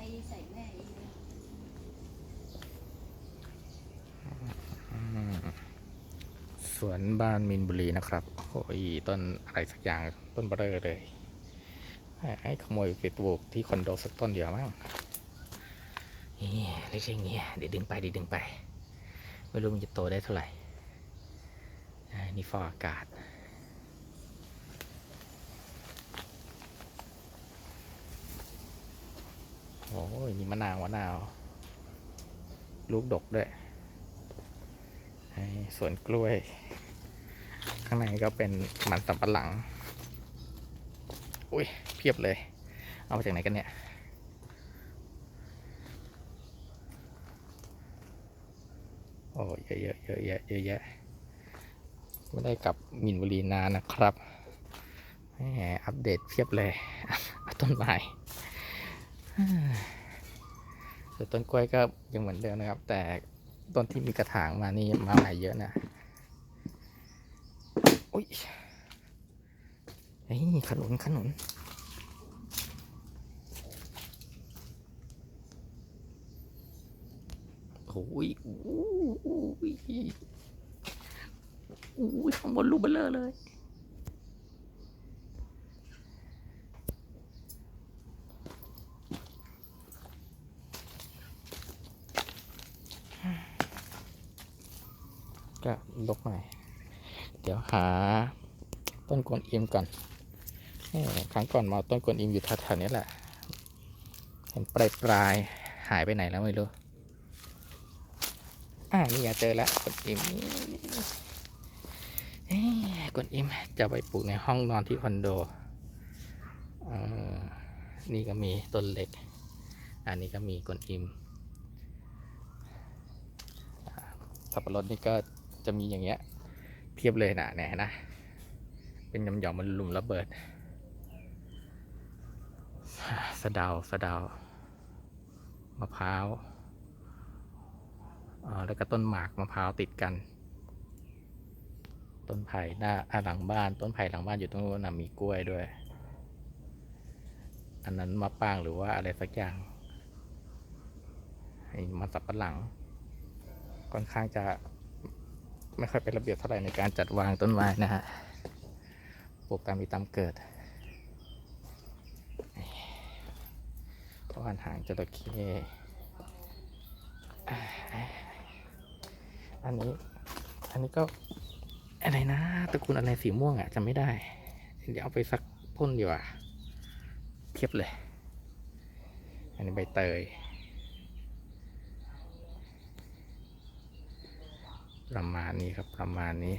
ตีใส่แม่อีกเลยสวนบ้านมินบุรีนะครับ โอ้ยต้นอะไรสักอย่างต้นเบอเรอเลย ให้ขโมยไปปลูกที่คอนโดสักต้นเดียวมั้งนี่ไม่ใช่เงี้ยเดี๋ยวดึงไปเดี๋ยวดึงไป ไม่รู้มันจะโตได้เท่าไหร่ นี่ฟอกอากาศ โอ้ยมีมะนาวมะนาว ลูกดกด้วยสวนกล้วย ข้างในก็เป็นมันสำปะหลัง อุ้ยเพียบเลย เอามาจากไหนกันเนี่ยโอ้เยอะเยอะเยอะแยะเยอะแยะไม่ได้กลับมินบุรีนานนะครับแหมอัปเดตเพียบเลยต้นไม้ ส่วนต้นกล้วยก็ยังเหมือนเดิมนะครับ แต่ต้นที่มีกระถางมานี่มาใหม่เยอะนะอุ้ยเฮ้ขนุนขนุนโอ้ยอู้อู้ยอู้ยข้างบนลูกเบลเลอร์เลย ก็ลบใหม่เดี๋ยวหาต้นกวนอิมก่อนครั้งก่อนมาเอาต้นกวนอิมอยู่แถวๆนี้แหละ เห็นปลายปลายหายไปไหนแล้วไม่รู้ อ่านี่อยากเจอแล้วกวนอิมเอ้ยกวนอิมจะไปปลูกในห้องนอนที่คอนโดนี่ก็มีต้นเล็ก อันนี้ก็มีกวนอิมสับปะรดนี่ก็ จะมีอย่างเงี้ยเพียบเลยนะแหนนะ เป็นยำหย่อมมันหลุมระเบิด สะดาสะดามะพร้าวแล้วก็ต้นหมากมะพร้าวติดกัน ต้นไผ่หน้าหลังบ้าน ต้นไผ่หลังบ้านอยู่ตรงนู้นนะมีกล้วยด้วย อันนั้นมะปางหรือว่าอะไรสักอย่างไอ้มันสับปะหลังค่อนข้างจะ ไม่ค่อยเป็นระเบียบเท่าไหร่ในการจัดวางต้นไม้นะฮะปลูกตามมีตามเกิดว่านหางจระเข้อันนี้ อันนี้ก็อะไรนะตระกูลอะไรสีม่วงอะจำไม่ได้ เดี๋ยวเอาไปสักพ่นดีกว่าเพียบเลย อันนี้ใบเตย ประมาณนี้ครับประมาณนี้